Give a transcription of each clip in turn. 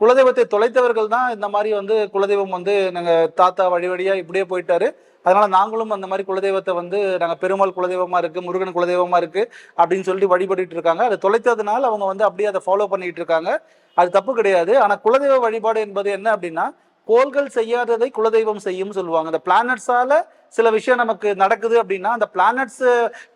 குலதெய்வத்தை தொலைத்தவர்கள் தான் இந்த மாதிரி வந்து குலதெய்வம் வந்து நாங்கள் தாத்தா வழி வழியாக இப்படியே போயிட்டாரு. அதனால நாங்களும் அந்த மாதிரி குலதெய்வத்தை வந்து நாங்கள் பெருமாள் குலதெய்வமா இருக்கு முருகன் குலதெய்வமா இருக்கு அப்படின்னு சொல்லிட்டு வழிபட்டுட்டு இருக்காங்க. அதை தொலைத்ததுனால அவங்க வந்து அப்படியே அதை ஃபாலோ பண்ணிட்டு இருக்காங்க. அது தப்பு கிடையாது. ஆனால் குலதெய்வ வழிபாடு என்பது என்ன அப்படின்னா கோள்கள் செய்யாததை குலதெய்வம் செய்யும் சொல்லுவாங்க. அந்த பிளானட்ஸால சில விஷயம் நமக்கு நடக்குது அப்படின்னா அந்த பிளானட்ஸ்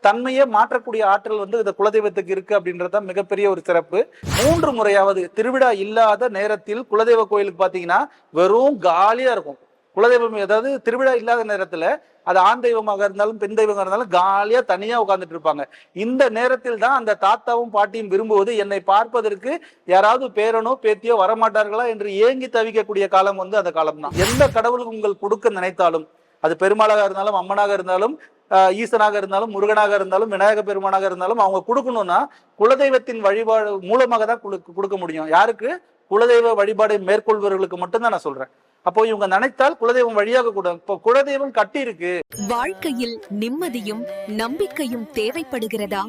தன்மையை மாற்றக்கூடிய ஆற்றல் வந்து இந்த குலதெய்வத்துக்கு இருக்கு அப்படின்றது தான் மிகப்பெரிய ஒரு சிறப்பு. மூன்று முறையாவது திருவிழா இல்லாத நேரத்தில் குலதெய்வ கோயிலுக்கு பார்த்தீங்கன்னா வெறும் காலியா இருக்கும். குலதெய்வம் ஏதாவது திருவிழா இல்லாத நேரத்துல அது ஆண் தெய்வமாக இருந்தாலும் பெண் தெய்வமாக இருந்தாலும் காலியா தனியா உட்காந்துட்டு இருப்பாங்க. இந்த நேரத்தில் தான் அந்த தாத்தாவும் பாட்டியும் விரும்புவது என்னை பார்ப்பதற்கு யாராவது பேரனோ பேத்தியோ வரமாட்டார்களா என்று ஏங்கி தவிக்கக்கூடிய காலம் வந்து அந்த காலம் தான் எந்த கடவுளுக்கு உங்கள் கொடுக்க நினைத்தாலும் அது பெருமாளாக இருந்தாலும் அம்மனாக இருந்தாலும் ஈசனாக இருந்தாலும் முருகனாக இருந்தாலும் விநாயக பெருமானாக இருந்தாலும் அவங்க கொடுக்கணும்னா குலதெய்வத்தின் வழிபாடு மூலமாக தான் குடு- கொடுக்க முடியும். யாருக்கு? குலதெய்வ வழிபாடை மேற்கொள்பவர்களுக்கு மட்டும்தான் நான் சொல்றேன். அப்போ இவங்க நினைத்தால் குலதெய்வம் வழியாக கூட இப்போ குலதெய்வம் கட்டி இருக்கு. வாழ்க்கையில் நிம்மதியும் நம்பிக்கையும் தேவைப்படுகிறதா?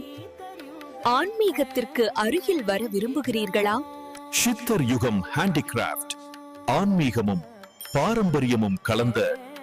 ஆன்மீகத்திற்கு அருகில் வர விரும்புகிறீர்களா? சித்தர் யுகம் ஹேண்டிகிராஃப்ட். ஆன்மீகமும் பாரம்பரியமும் கலந்த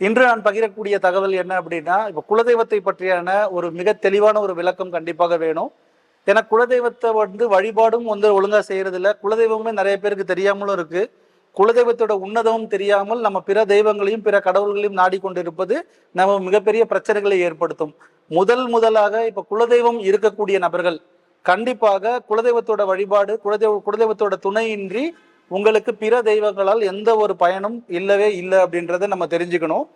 இன்று நான் பகிரக்கூடிய தகவல் என்ன அப்படின்னா இப்போ குலதெய்வத்தை பற்றியான ஒரு மிக தெளிவான ஒரு விளக்கம் கண்டிப்பாக வேணும். ஏன்னா குலதெய்வத்தை வந்து வழிபாடும் வந்து ஒழுங்காக செய்கிறதில்ல குலதெய்வமே நிறைய பேருக்கு தெரியாமலும் இருக்கு. குலதெய்வத்தோட உன்னதமும் தெரியாமல் நம்ம பிற தெய்வங்களையும் பிற கடவுள்களையும் நாடிக்கொண்டிருப்பது நம்ம மிகப்பெரிய பிரச்சனைகளை ஏற்படுத்தும். முதல் முதலாக இப்போ குலதெய்வம் இருக்கக்கூடிய நபர்கள் கண்டிப்பாக குலதெய்வத்தோட வழிபாடு குலதெய்வ குலதெய்வத்தோட துணையின்றி உங்களுக்கு பிற தெய்வங்களால் எந்த ஒரு பயனும் இல்லவே இல்லை அப்படின்றத நம்ம தெரிஞ்சுக்கணும்.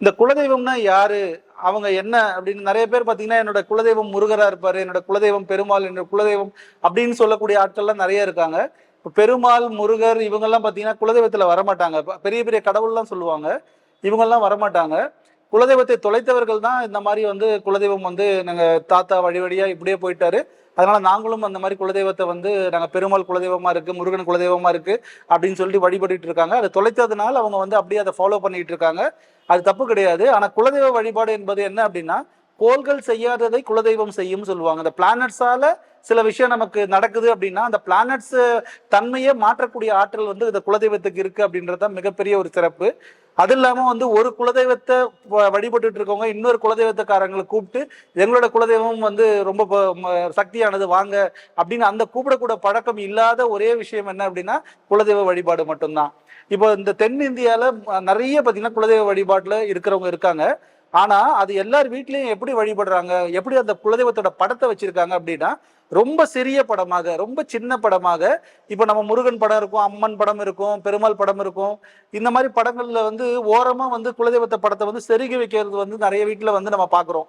இந்த குலதெய்வம்னா யாரு? அவங்க என்ன? அப்படின்னு நிறைய பேர் பார்த்தீங்கன்னா என்னோட குலதெய்வம் முருகரா இருப்பாரு என்னோட குலதெய்வம் பெருமாள் என்னோட குலதெய்வம் அப்படின்னு சொல்லக்கூடிய ஆட்கள்லாம் நிறைய இருக்காங்க. இப்போ பெருமாள் முருகர் இவங்கெல்லாம் பார்த்தீங்கன்னா குலதெய்வத்தில் வரமாட்டாங்க. பெரிய பெரிய கடவுள்லாம் சொல்லுவாங்க. இவங்கெல்லாம் வரமாட்டாங்க. குலதெய்வத்தை தொலைத்தவர்கள் தான் இந்த மாதிரி வந்து குலதெய்வம் வந்து நாங்கள் தாத்தா வழி வழியாக இப்படியே போயிட்டாரு. அதனால நாங்களும் அந்த மாதிரி குலதெய்வத்தை வந்து நாங்கள் பெருமாள் குலதெய்வமா இருக்கு முருகன் குலதெய்வமா இருக்கு அப்படின்னு சொல்லிட்டு வழிபட்டு இருக்காங்க. அதை தொலைத்ததுனால அவங்க வந்து அப்படியே அதை ஃபாலோ பண்ணிட்டு இருக்காங்க. அது தப்பு கிடையாது. ஆனால் குலதெய்வ வழிபாடு என்பது என்ன அப்படின்னா கோள்கள் செய்யாததை குலதெய்வம் செய்யும் சொல்லுவாங்க. அந்த பிளானட்ஸால சில விஷயம் நமக்கு நடக்குது அப்படின்னா அந்த பிளானட்ஸ் தன்மையை மாற்றக்கூடிய ஆற்றல் வந்து இந்த குலதெய்வத்துக்கு இருக்கு அப்படின்றது தான் மிகப்பெரிய ஒரு சிறப்பு. அது இல்லாமல் வந்து ஒரு குலதெய்வத்தை வ- வழிபட்டுட்டு இருக்கவங்க இன்னொரு குலதெய்வத்துக்காரங்களை கூப்பிட்டு எங்களோட குலதெய்வம் வந்து ரொம்ப சக்தியானது வாங்க. அப்படின்னு அந்த கூப்பிடக்கூட பழக்கம் இல்லாத ஒரே விஷயம் என்ன அப்படின்னா குலதெய்வ வழிபாடு மட்டும்தான். இப்போ இந்த தென்னிந்தியாவில் நிறைய பார்த்தீங்கன்னா குலதெய்வ வழிபாட்டில் இருக்கிறவங்க இருக்காங்க. ஆனால் அது எல்லார் வீட்லேயும் எப்படி வழிபடுறாங்க எப்படி அந்த குலதெய்வத்தோட படத்தை வச்சிருக்காங்க அப்படின்னா ரொம்ப சிறிய படமாக ரொம்ப சின்ன படமாக. இப்போ நம்ம முருகன் படம் இருக்கும் அம்மன் படம் இருக்கும் பெருமாள் படம் இருக்கும். இந்த மாதிரி படங்களில் வந்து ஓரமாக வந்து குலதெய்வத்தை படத்தை வந்து செருகி வைக்கிறது வந்து நிறைய வீட்டில் வந்து நம்ம பார்க்குறோம்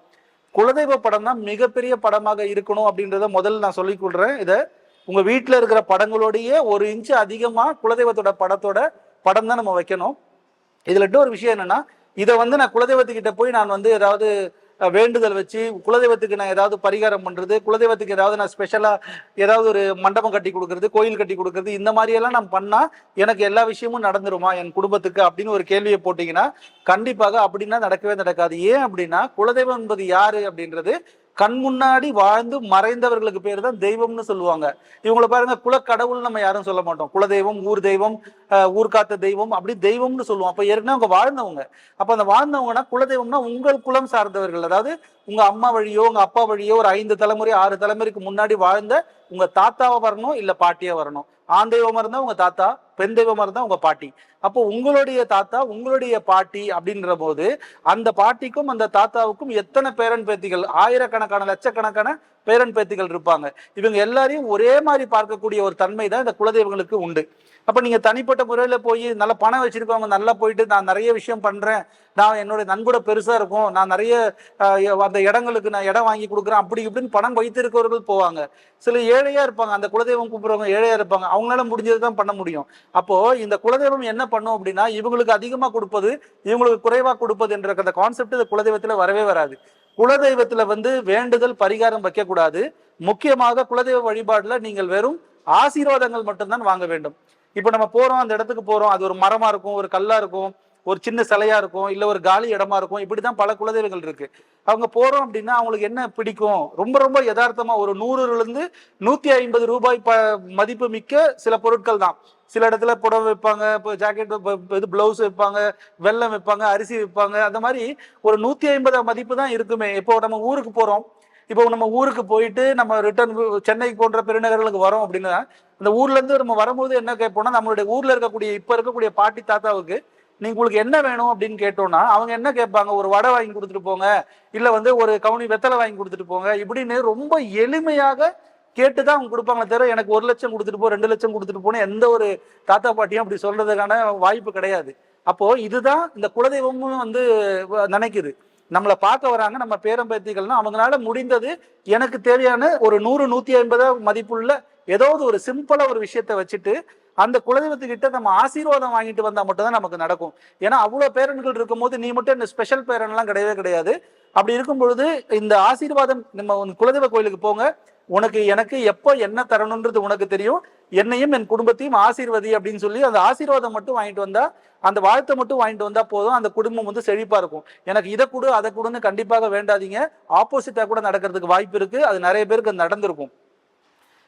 குலதெய்வ படம் தான் மிகப்பெரிய படமாக இருக்கணும் அப்படின்றத முதல்ல நான் சொல்லிக் கொள்கிறேன் இதை உங்கள் வீட்டில் இருக்கிற படங்களோடையே ஒரு இன்ச்சு அதிகமாக குலதெய்வத்தோட படத்தோட படம் தான் நம்ம வைக்கணும். இதில் இன்னொரு விஷயம் என்னென்னா இதை வந்து நான் குலதெய்வத்துக்கிட்ட போய் நான் வந்து ஏதாவது வேண்டுதல் வச்சு குலதெய்வத்துக்கு நான் ஏதாவது பரிகாரம் பண்ணுறது குலதெய்வத்துக்கு ஏதாவது நான் ஸ்பெஷலாக ஏதாவது ஒரு மண்டபம் கட்டி கொடுக்கறது கோயில் கட்டி கொடுக்கறது இந்த மாதிரியெல்லாம் நான் பண்ணால் எனக்கு எல்லா விஷயமும் நடந்துருமா? என் குடும்பத்துக்கு அப்படின்னு ஒரு கேள்வியை போட்டிங்கன்னா கண்டிப்பாக அப்படின்னா நடக்கவே நடக்காது. ஏன் அப்படின்னா குலதெய்வம் என்பது யாரு அப்படின்றது கண் முன்னாடி வாழ்ந்து மறைந்தவர்களுக்கு பேர் தான் தெய்வம்னு சொல்லுவாங்க. இவங்கள பாருங்க குலக்கடவுள் நம்ம யாரும் சொல்ல மாட்டோம். குலதெய்வம் ஊர் தெய்வம் ஊர்காத்த தெய்வம் அப்படி தெய்வம்னு சொல்லுவோம். அப்ப ஏற்கனவே அவங்க வாழ்ந்தவங்க. அப்ப அந்த வாழ்ந்தவங்கன்னா குலதெய்வம்னா உங்கள் குலம் சார்ந்தவர்கள். அதாவது உங்க அம்மா வழியோ உங்க அப்பா வழியோ ஒரு ஐந்து தலைமுறை ஆறு தலைமுறைக்கு முன்னாடி வாழ்ந்த உங்க தாத்தாவா வரணும் இல்ல பாட்டியா வரணும். ஆண் தெய்வமா இருந்தா உங்க தாத்தா பெண் தெய்வமா இருந்தா உங்க பாட்டி. அப்போ உங்களுடைய தாத்தா உங்களுடைய பாட்டி அப்படின்ற போது அந்த பாட்டிக்கும் அந்த தாத்தாவுக்கும் எத்தனை பேரன் பேத்திகள்? ஆயிரக்கணக்கான லட்சக்கணக்கான பேரன் பேத்திகள் இருப்பாங்க. இவங்க எல்லாரையும் ஒரே மாதிரி பார்க்கக்கூடிய ஒரு தன்மை தான் இந்த குலதெய்வங்களுக்கு உண்டு. அப்ப நீங்க தனிப்பட்ட முறையில போய் நல்ல பணம் வச்சிருக்கவங்க நல்லா போயிட்டு நான் நிறைய விஷயம் பண்றேன். நான் என்னுடைய நன்கொடை பெருசா இருக்கும். நான் நிறைய அந்த இடங்களுக்கு நான் இடம் வாங்கி கொடுக்குறேன். அப்படி இப்படின்னு பணம் வைத்திருக்கிறவர்கள் போவாங்க. சில ஏழையா இருப்பாங்க. அந்த குலதெய்வம் கூப்பிடுறவங்க ஏழையா இருப்பாங்க. அவங்களால முடிஞ்சது தான் பண்ண முடியும். அப்போ இந்த குலதெய்வம் என்ன பண்ணும் அப்படின்னா இவங்களுக்கு அதிகமா கொடுப்பது இவங்களுக்கு குறைவா கொடுப்பது என்ற அந்த கான்செப்ட் இந்த குலதெய்வத்துல வரவே வராது. குலதெய்வத்துல வந்து வேண்டுதல் பரிகாரம் வைக்கக்கூடாது. முக்கியமாக குலதெய்வ வழிபாடுல நீங்கள் வெறும் ஆசீர்வாதங்கள் மட்டும்தான் வாங்க வேண்டும். இப்ப நம்ம போறோம் அந்த இடத்துக்கு போறோம் அது ஒரு மரமா இருக்கும் ஒரு கல்லா இருக்கும் ஒரு சின்ன சிலையா இருக்கும் இல்ல ஒரு காலி இடமா இருக்கும் இப்படிதான் பல குலதெய்வங்கள் இருக்கு. அவங்க போறோம் அப்படின்னா அவங்களுக்கு என்ன பிடிக்கும்? ரொம்ப ரொம்ப யதார்த்தமா ஒரு நூறுல இருந்து நூத்தி ஐம்பது ரூபாய் ப மதிப்பு மிக்க சில பொருட்கள் தான். சில இடத்துல புடவை வைப்பாங்க இப்போ ஜாக்கெட் இது பிளவுஸ் வைப்பாங்க வெல்லம் வைப்பாங்க அரிசி வைப்பாங்க அந்த மாதிரி ஒரு நூத்தி ஐம்பது மதிப்பு தான் இருக்குமே. இப்போ நம்ம ஊருக்கு போறோம். இப்போ நம்ம ஊருக்கு போயிட்டு நம்ம ரிட்டர்ன் சென்னை போன்ற பெருநகர்களுக்கு வரோம் அப்படின்னா அந்த ஊர்ல இருந்து நம்ம வரும்போது என்ன கேட்போம்னா நம்மளுடைய ஊர்ல இருக்கக்கூடிய இப்ப இருக்கக்கூடிய பாட்டி தாத்தாவுக்கு நீங்கள் உங்களுக்கு என்ன வேணும் அப்படின்னு கேட்டோம்னா அவங்க என்ன கேட்பாங்க? ஒரு வடை வாங்கி கொடுத்துட்டு போங்க. இல்லை வந்து ஒரு கவுனி வெத்தலை வாங்கி கொடுத்துட்டு போங்க இப்படின்னு ரொம்ப எளிமையாக கேட்டு தான் அவங்க கொடுப்பாங்க தவிர எனக்கு ஒரு லட்சம் கொடுத்துட்டு போ ரெண்டு லட்சம் கொடுத்துட்டு போன எந்த ஒரு தாத்தா பாட்டியும் அப்படி சொல்றதுக்கான வாய்ப்பு கிடையாது. அப்போ இதுதான் இந்த குலதெய்வமும் வந்து நினைக்குது. நம்மளை பார்க்க வராங்க நம்ம பேரம்பேத்திகள்னா அவங்களால முடிந்தது எனக்கு தேவையான ஒரு நூறு நூத்தி ஐம்பது மதிப்புள்ள ஏதாவது ஒரு சிம்பிளா ஒரு விஷயத்த வச்சுட்டு அந்த குலதெய்வத்துக்கிட்ட நம்ம ஆசீர்வாதம் வாங்கிட்டு வந்தால் மட்டும்தான் நமக்கு நடக்கும். ஏன்னா அவ்வளோ பேரன்கள் இருக்கும்போது நீ மட்டும் இந்த ஸ்பெஷல் பேரன்லாம் கிடையவே கிடையாது. அப்படி இருக்கும் பொழுது இந்த ஆசீர்வாதம் நம்ம குலதெய்வ கோயிலுக்கு போங்க. உனக்கு எனக்கு எப்போ என்ன தரணுன்றது உனக்கு தெரியும். என்னையும் என் குடும்பத்தையும் ஆசீர்வதி அப்படின்னு சொல்லி அந்த ஆசீர்வாதம் மட்டும் வாங்கிட்டு வந்தா அந்த வாழ்த்தை மட்டும் வாங்கிட்டு வந்தா போதும். அந்த குடும்பம் வந்து செழிப்பா இருக்கும். எனக்கு இதை கொடு அதை கொடுன்னு கண்டிப்பாக வேண்டாதீங்க. ஆப்போசிட்டா கூட நடக்கிறதுக்கு வாய்ப்பு இருக்கு. அது நிறைய பேருக்கு அது நடந்திருக்கும்.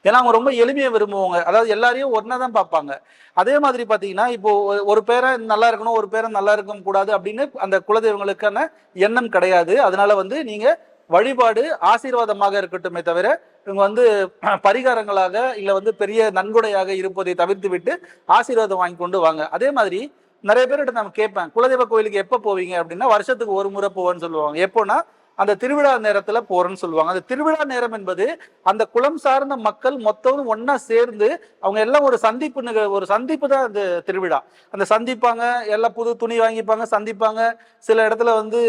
ஏன்னா அவங்க ரொம்ப எளிமையை விரும்புவாங்க. அதாவது எல்லாரையும் ஒன்றா தான் பார்ப்பாங்க. அதே மாதிரி பார்த்தீங்கன்னா இப்போ ஒரு- ஒரு பேரை நல்லா இருக்கணும் ஒரு பேரை நல்லா இருக்க கூடாது அப்படின்னு அந்த குலதெய்வங்களுக்கான எண்ணம் கிடையாது. அதனால வந்து நீங்கள் வழிபாடு ஆசீர்வாதமாக இருக்கட்டுமே தவிர இவங்க வந்து பரிகாரங்களாக இல்லை வந்து பெரிய நன்கொடையாக இருப்பதை தவிர்த்து விட்டு ஆசீர்வாதம் வாங்கி கொண்டு வாங்க. அதே மாதிரி நிறைய பேர்கிட்ட நம்ம கேட்பேன் குலதெய்வ கோயிலுக்கு எப்போ போவீங்க அப்படின்னா வருஷத்துக்கு ஒரு முறை போவேன்னு சொல்லுவாங்க. எப்போன்னா அந்த திருவிழா நேரத்துல போறேன்னு சொல்லுவாங்க. அந்த திருவிழா நேரம் என்பது அந்த குலம் சார்ந்த மக்கள் மொத்தமும் ஒன்னா சேர்ந்து அவங்க எல்லாம் ஒரு சந்திப்பு ஒரு சந்திப்பு தான் அந்த திருவிழா. அந்த சந்திப்பாங்க எல்லாம் புது துணி வாங்கிப்பாங்க சந்திப்பாங்க. சில இடத்துல வந்து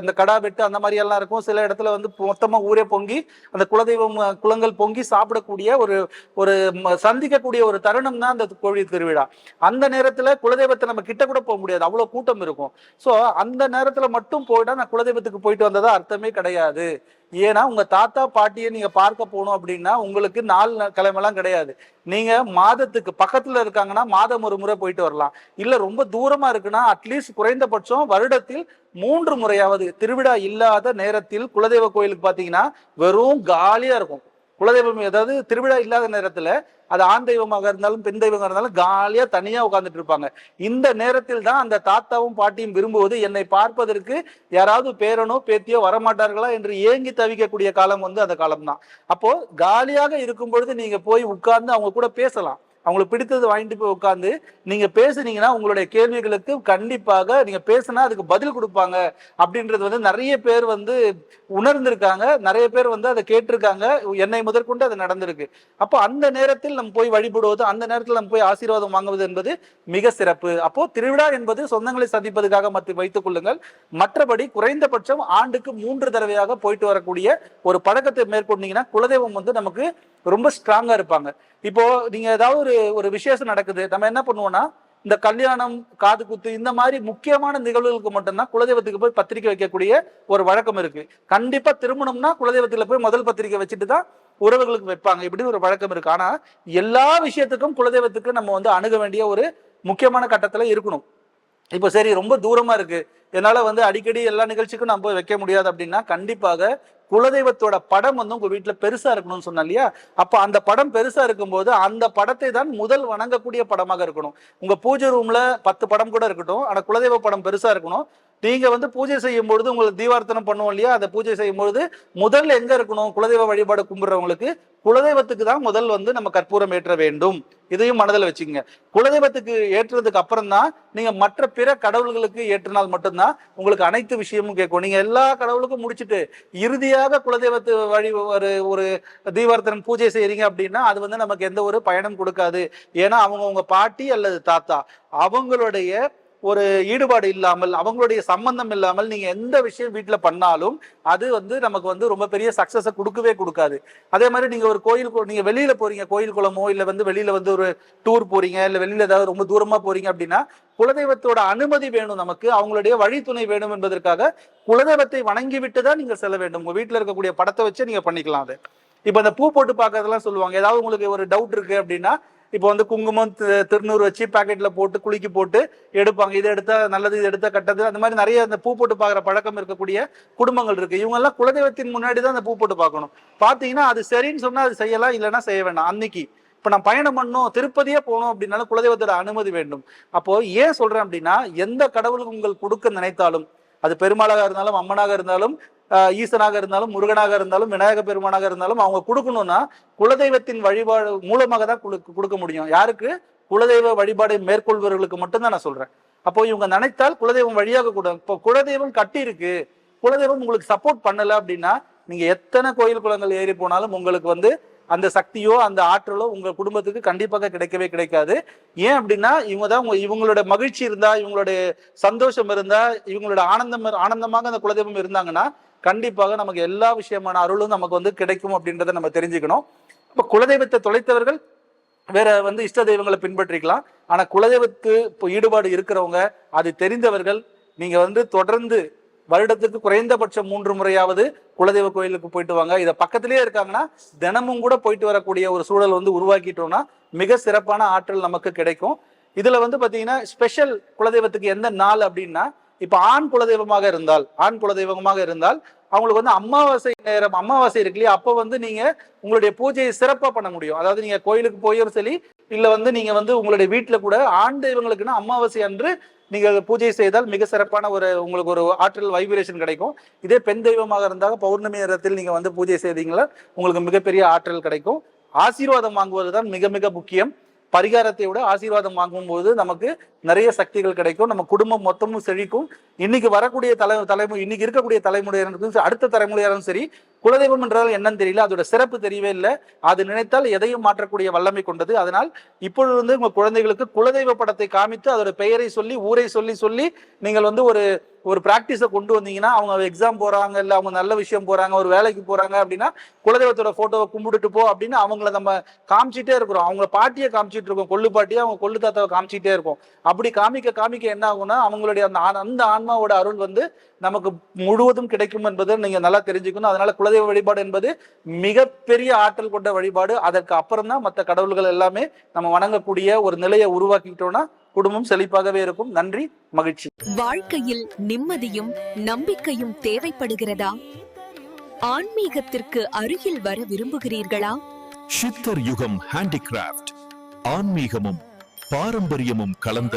அந்த கடா வெட்டு அந்த மாதிரி எல்லாம் இருக்கும். சில இடத்துல வந்து மொத்தமா ஊரே பொங்கி அந்த குலதெய்வம் குளங்கள் குலங்கள் பொங்கி சாப்பிடக்கூடிய ஒரு ஒரு சந்திக்கக்கூடிய ஒரு தருணம் தான் அந்த கோவில் திருவிழா. அந்த நேரத்துல குலதெய்வத்தை நம்ம கிட்ட கூட போக முடியாது. அவ்வளவு கூட்டம் இருக்கும். சோ அந்த நேரத்துல மட்டும் போயிட்டா நான் குலதெய்வத்துக்கு போயிட்டு வந்ததா அர்த்தமே கிடையாது. ஏன்னா உங்க தாத்தா பாட்டியை நீங்க பார்க்க போகணும் அப்படின்னா உங்களுக்கு நாலு நா- கிழமைலாம் கிடையாது. நீங்க மாதத்துக்கு பக்கத்துல இருக்காங்கன்னா மாதம் ஒரு முறை போயிட்டு வரலாம். இல்ல ரொம்ப தூரமா இருக்குன்னா அட்லீஸ்ட் குறைந்தபட்சம் வருடத்தில் மூன்று முறையாவது திருவிழா இல்லாத நேரத்தில் குலதெய்வ கோயிலுக்கு பாத்தீங்கன்னா வெறும் காலியா இருக்கும். குலதெய்வம் ஏதாவது திருவிழா இல்லாத நேரத்தில் அது ஆண் தெய்வமாக இருந்தாலும் பெண் தெய்வமாக இருந்தாலும் காலியாக தனியாக உட்காந்துட்டு இருப்பாங்க. இந்த நேரத்தில் தான் அந்த தாத்தாவும் பாட்டியும் விரும்புவது என்னை பார்ப்பதற்கு யாராவது பேரனோ பேத்தியோ வரமாட்டார்களா என்று ஏங்கி தவிக்கக்கூடிய காலம் வந்து அந்த காலம் தான் அப்போ காலியாக இருக்கும் பொழுது நீங்க போய் உட்கார்ந்து அவங்க கூட பேசலாம். அவங்களுக்கு பிடித்தது வாங்கிட்டு போய் உட்காந்து நீங்க பேசுனீங்கன்னா உங்களுடைய கேள்விகளுக்கு கண்டிப்பாக நீங்க பேசினா அதுக்கு பதில் கொடுப்பாங்க. அப்படின்றது வந்து நிறைய பேர் வந்து உணர்ந்திருக்காங்க. நிறைய பேர் வந்து அதை கேட்டிருக்காங்க. என்னை முதற்கொண்டு அது நடந்திருக்கு. அப்போ அந்த நேரத்தில் நம்ம போய் வழிபடுவது அந்த நேரத்தில் நம்ம போய் ஆசீர்வாதம் வாங்குவது என்பது மிக சிறப்பு. அப்போ திருவிழா என்பது சொந்தங்களை சந்திப்பதற்காக மற்ற வைத்துக் கொள்ளுங்கள். மற்றபடி குறைந்தபட்சம் ஆண்டுக்கு மூன்று தடவையாக போயிட்டு வரக்கூடிய ஒரு பழக்கத்தை மேற்கொண்டீங்கன்னா குலதெய்வம் வந்து நமக்கு ரொம்ப ஸ்ட்ராங்கா இருப்பாங்க. இப்போ நீங்க ஏதாவது ஒரு ஒரு விசேஷம் நடக்குது நம்ம என்ன பண்ணுவோம்னா இந்த கல்யாணம் காது குத்து இந்த மாதிரி முக்கியமான நிகழ்வுகளுக்கு மட்டும்தான் குலதெய்வத்துக்கு போய் பத்திரிக்கை வைக்கக்கூடிய ஒரு வழக்கம் இருக்கு. கண்டிப்பா திருமணம்னா குலதெய்வத்துல போய் முதல் பத்திரிக்கை வச்சுட்டு தான் உறவுகளுக்கு வைப்பாங்க. இப்படின்னு ஒரு வழக்கம் இருக்கு. ஆனா எல்லா விஷயத்துக்கும் குலதெய்வத்துக்கு நம்ம வந்து அணுக வேண்டிய ஒரு முக்கியமான கட்டத்துல இருக்கணும். இப்போ சரி ரொம்ப தூரமா இருக்கு. என்னால் வந்து அடிக்கடி எல்லா நிகழ்ச்சிக்கும் நான் போய் வைக்க முடியாது அப்படின்னா கண்டிப்பாக குலதெய்வத்தோட படம் வந்து உங்கள் வீட்டில் பெருசாக இருக்கணும்னு சொன்னா இல்லையா? அப்போ அந்த படம் பெருசாக இருக்கும்போது அந்த படத்தை தான் முதல் வணங்கக்கூடிய படமாக இருக்கணும். உங்கள் பூஜை ரூமில் பத்து படம் கூட இருக்கட்டும் ஆனால் குலதெய்வ படம் பெருசாக இருக்கணும். நீங்க வந்து பூஜை செய்யும் பொழுது உங்களுக்கு தீவார்த்தனம் பண்ணுவோம் இல்லையா? அந்த பூஜை செய்யும் பொழுது முதல்ல எங்க இருக்கணும்? குலதெய்வ வழிபாடு கும்பிடுறவங்களுக்கு குலதெய்வத்துக்கு தான் முதல் வந்து நம்ம கற்பூரம் ஏற்ற வேண்டும். இதையும் மனதில் வச்சுக்கோங்க. குலதெய்வத்துக்கு ஏற்றுறதுக்கு அப்புறம் தான் நீங்க மற்ற பிற கடவுள்களுக்கு ஏற்றினால் மட்டும்தான் உங்களுக்கு அனைத்து விஷயமும் கேட்கும். நீங்க எல்லா கடவுளுக்கும் முடிச்சிட்டு இறுதியாக குலதெய்வத்து வழி ஒரு ஒரு தீவார்த்தனம் பூஜை செய்யறீங்க அப்படின்னா அது வந்து நமக்கு எந்த ஒரு பயனும் கொடுக்காது. ஏன்னா அவங்க உங்க பாட்டி அல்லது தாத்தா. அவங்களுடைய ஒரு ஈடுபாடு இல்லாமல் அவங்களுடைய சம்பந்தம் இல்லாமல் நீங்க எந்த விஷயம் வீட்டுல பண்ணாலும் அது வந்து நமக்கு வந்து ரொம்ப பெரிய சக்சஸை கொடுக்கவே கொடுக்காது. அதே மாதிரி நீங்க ஒரு கோயில் கு- நீங்க வெளியில போறீங்க கோயில் குளமோ இல்ல வந்து வெளியில வந்து ஒரு டூர் போறீங்க இல்ல வெளியில ஏதாவது ரொம்ப தூரமா போறீங்க அப்படின்னா குலதெய்வத்தோட அனுமதி வேணும் நமக்கு அவங்களுடைய வழித்துணை வேணும் என்பதற்காக குலதெய்வத்தை வணங்கி விட்டு தான் நீங்க செல்ல வேண்டும். உங்க வீட்டுல இருக்கக்கூடிய படத்தை வச்சு நீங்க பண்ணிக்கலாம் அது. இப்ப இந்த பூ போட்டு பார்க்கறதெல்லாம் சொல்லுவாங்க. ஏதாவது உங்களுக்கு ஒரு டவுட் இருக்கு அப்படின்னா இப்போ வந்து குங்குமம் திருநூறு வச்சு பாக்கெட்ல போட்டு குலுக்கி போட்டு எடுப்பாங்க. இது எடுத்தா நல்லது இது எடுத்தா கட்டது. அந்த மாதிரி நிறைய அந்த பூ போட்டு பார்க்குற பழக்கம் இருக்கக்கூடிய குடும்பங்கள் இருக்கு. இவங்க எல்லாம் குலதெய்வத்தின் முன்னாடி தான் அந்த பூ போட்டு பார்க்கணும். பார்த்தீங்கன்னா அது சரின்னு சொன்னா அது செய்யலாம் இல்லைன்னா செய்ய வேண்டாம். அன்னைக்கு இப்போ நான் பயணம் பண்ணணும் திருப்பதியே போகணும் அப்படின்னாலும் குலதெய்வத்தோட அனுமதி வேண்டும். அப்போ ஏன் சொல்றேன் அப்படின்னா எந்த கடவுளுக்கு உங்கள் கொடுக்க நினைத்தாலும் அது பெருமாளாக இருந்தாலும் அம்மனாக இருந்தாலும் ஈசனாக இருந்தாலும் முருகனாக இருந்தாலும் விநாயக பெருமானாக இருந்தாலும் அவங்க கொடுக்கணும்னா குலதெய்வத்தின் வழிபாடு மூலமாக தான் கொடுக்க முடியும். யாருக்கு? குலதெய்வ வழிபாடை மேற்கொள்பவர்களுக்கு மட்டும்தான் நான் சொல்றேன். அப்போ இவங்க நினைத்தால் குலதெய்வம் வழியாக கூட இப்போ குலதெய்வம் கட்டி இருக்கு குலதெய்வம் உங்களுக்கு சப்போர்ட் பண்ணல அப்படின்னா நீங்க எத்தனை கோயில் குளங்கள் ஏறி போனாலும் உங்களுக்கு வந்து அந்த சக்தியோ அந்த ஆற்றலோ உங்க குடும்பத்துக்கு கண்டிப்பாக கிடைக்கவே கிடைக்காது. ஏன் அப்படின்னா இவங்க தான் இவங்களோட மகிழ்ச்சி இருந்தா இவங்களுடைய சந்தோஷம் இருந்தா இவங்களோட ஆனந்தம் ஆனந்தமாக அந்த குலதெய்வம் இருந்தாங்கன்னா கண்டிப்பாக நமக்கு எல்லா விஷயமான அருளும் நமக்கு வந்து கிடைக்கும் அப்படின்றத நம்ம தெரிஞ்சுக்கணும். இப்போ குலதெய்வத்தை தொலைத்தவர்கள் வேற வந்து இஷ்ட தெய்வங்களை பின்பற்றிக்கலாம். ஆனா குலதெய்வத்து இப்போ ஈடுபாடு இருக்கிறவங்க அது தெரிந்தவர்கள் நீங்க வந்து தொடர்ந்து வருடத்துக்கு குறைந்தபட்சம் மூன்று முறையாவது குலதெய்வ கோயிலுக்கு போயிட்டு வாங்க. இதை பக்கத்திலேயே இருக்காங்கன்னா தினமும் கூட போயிட்டு வரக்கூடிய ஒரு சூழல் வந்து உருவாக்கிட்டோம்னா மிக சிறப்பான ஆற்றல் நமக்கு கிடைக்கும். இதுல வந்து பாத்தீங்கன்னா ஸ்பெஷல் குலதெய்வத்துக்கு எந்த நாள் அப்படின்னா இப்போ ஆண் குலதெய்வமாக இருந்தால் ஆண் குலதெய்வமாக இருந்தால் அவங்களுக்கு வந்து அமாவாசை நேரம் அமாவாசை இருக்கு இல்லையா? அப்போ வந்து நீங்க உங்களுடைய பூஜையை சிறப்பாக பண்ண முடியும். அதாவது நீங்க கோயிலுக்கு போயும் சரி இல்லை வந்து நீங்க வந்து உங்களுடைய வீட்டில் கூட ஆண் தெய்வங்களுக்குன்னா அமாவாசை அன்று நீங்க பூஜை செய்தால் மிக சிறப்பான ஒரு உங்களுக்கு ஒரு ஆற்றல் வைப்ரேஷன் கிடைக்கும். இதே பெண் தெய்வமாக இருந்தால் பௌர்ணமி நேரத்தில் நீங்க வந்து பூஜை செய்தீங்களா உங்களுக்கு மிகப்பெரிய ஆற்றல் கிடைக்கும். ஆசீர்வாதம் வாங்குவது தான் மிக மிக முக்கியம். பரிகாரத்தை விட ஆசீர்வாதம் வாங்கும்போது நமக்கு நிறைய சக்திகள் கிடைக்கும். நம்ம குடும்பம் மொத்தமும் செழிக்கும். இன்னைக்கு வரக்கூடிய தலை தலைமுறை இன்னைக்கு இருக்கக்கூடிய தலைமுறையினருக்கும் சரி, அடுத்த தலைமுறையாரும் சரி குலதெய்வம் என்றால் என்னன்னு தெரியல அதோட சிறப்பு தெரியவே இல்லை. அது நினைத்தால் எதையும் மாற்றக்கூடிய வல்லமை கொண்டது. அதனால் இப்பொழுது வந்து உங்க குழந்தைகளுக்கு குலதெய்வ படத்தை காமித்து அதோட பெயரை சொல்லி ஊரை சொல்லி சொல்லி நீங்கள் வந்து ஒரு ஒரு ப்ராக்டிஸை கொண்டு வந்தீங்கன்னா அவங்க எக்ஸாம் போறாங்க இல்லை அவங்க நல்ல விஷயம் போறாங்க ஒரு வேலைக்கு போறாங்க அப்படின்னா குலதெய்வத்தோட போட்டோவை கும்பிட்டுட்டு போ அப்படின்னு அவங்கள நம்ம காமிச்சிட்டே இருக்கிறோம். அவங்க பாட்டியை காமிச்சிட்டு இருக்கோம். கொள்ளு பாட்டியை அவங்க கொள்ளு தாத்தாவை காமிச்சிட்டே இருக்கோம். அப்படி காமிக்க காமிக்க என்ன ஆகும்னா அவங்களுடைய அந்த அந்த ஆன்மாவோட அருள் வந்து நமக்கு முழுவதும் கிடைக்கும் என்பதை நீங்க நல்லா தெரிஞ்சுக்கணும். அதனால குலதெய்வ வழிபாடு என்பது மிகப்பெரிய ஆற்றல் கொண்ட வழிபாடு. அதற்கு அப்புறம் தான் மற்ற கடவுள்கள் எல்லாமே நம்ம வணங்கக்கூடிய ஒரு நிலையை உருவாக்கிட்டோம்னா குடும்பம் செழிப்பாகவே இருக்கும். நன்றி மகிழ்ச்சி. வாழ்க்கையில் நிம்மதியும் நம்பிக்கையும் தேவைப்படுகிறதா? ஆன்மீகத்திற்கு அருகில் வர விரும்புகிறீர்களா? சித்தர் யுகம் ஹேண்டிகிராஃப்ட். ஆன்மீகமும் பாரம்பரியமும் கலந்த